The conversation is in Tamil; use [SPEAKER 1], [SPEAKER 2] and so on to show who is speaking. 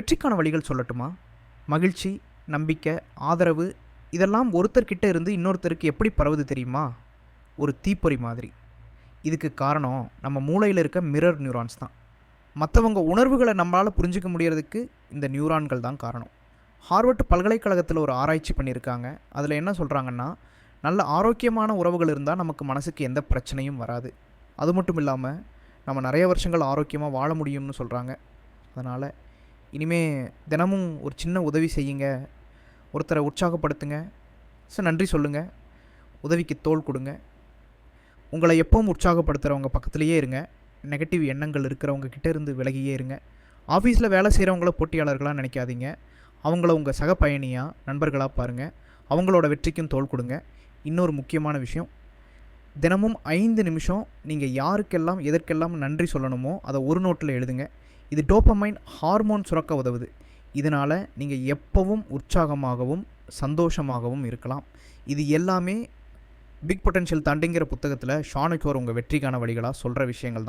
[SPEAKER 1] வெற்றிக்கான வழிகள் சொல்லட்டுமா? மகிழ்ச்சி நம்பிக்கை ஆதரவு இதெல்லாம் ஒருத்தர்கிட்ட இருந்து இன்னொருத்தருக்கு எப்படி பரவுது தெரியுமா? ஒரு தீப்பொறி மாதிரி. இதுக்கு காரணம் நம்ம மூளையில் இருக்க மிரர் நியூரான்ஸ் தான். மற்றவங்க உணர்வுகளை நம்மளால் புரிஞ்சிக்க முடியறதுக்கு இந்த நியூரான்கள் தான் காரணம். ஹார்வர்ட் பல்கலைக்கழகத்தில் ஒரு ஆராய்ச்சி பண்ணியிருக்காங்க. அதில் என்ன சொல்கிறாங்கன்னா நல்ல ஆரோக்கியமான உறவுகள் இருந்தால் நமக்கு மனசுக்கு எந்த பிரச்சனையும் வராது. அது மட்டும் இல்லாமல் நம்ம நிறைய வருஷங்கள் ஆரோக்கியமாக வாழ முடியும்னு சொல்கிறாங்க அதனால் இனிமே தினமும் ஒரு சின்ன உதவி செய்யுங்க. ஒருத்தரை உற்சாகப்படுத்துங்க. ஸோ நன்றி சொல்லுங்கள் உதவிக்கு தோல் கொடுங்க. உங்களை எப்பவும் உற்சாகப்படுத்துகிறவங்க பக்கத்துலேயே இருங்க. நெகட்டிவ் எண்ணங்கள் இருக்கிறவங்க கிட்டேருந்து விலகியே இருங்க. ஆஃபீஸில் வேலை செய்கிறவங்கள போட்டியாளர்களாக நினைக்காதீங்க. அவங்கள உங்கள் சக பயணியாக நண்பர்களாக பாருங்கள் அவங்களோட வெற்றிக்கும் தோல் கொடுங்க. இன்னொரு முக்கியமான விஷயம். தினமும் ஐந்து நிமிஷம் நீங்கள் யாருக்கெல்லாம் எதற்கெல்லாம் நன்றி சொல்லணுமோ அதை ஒரு நோட்டில் எழுதுங்க. இது டோப்பமைன் ஹார்மோன் சுரக்க உதவுது. இதனால் நீங்கள் எப்பவும் உற்சாகமாகவும் சந்தோஷமாகவும் இருக்கலாம். இது எல்லாமே பிக் பொட்டன்ஷியல் தாண்டிங்கிற புத்தகத்தில் ஷானுக்கோர் உங்கள் வெற்றிக்கான வழிகளாக சொல்கிற விஷயங்கள் தான்.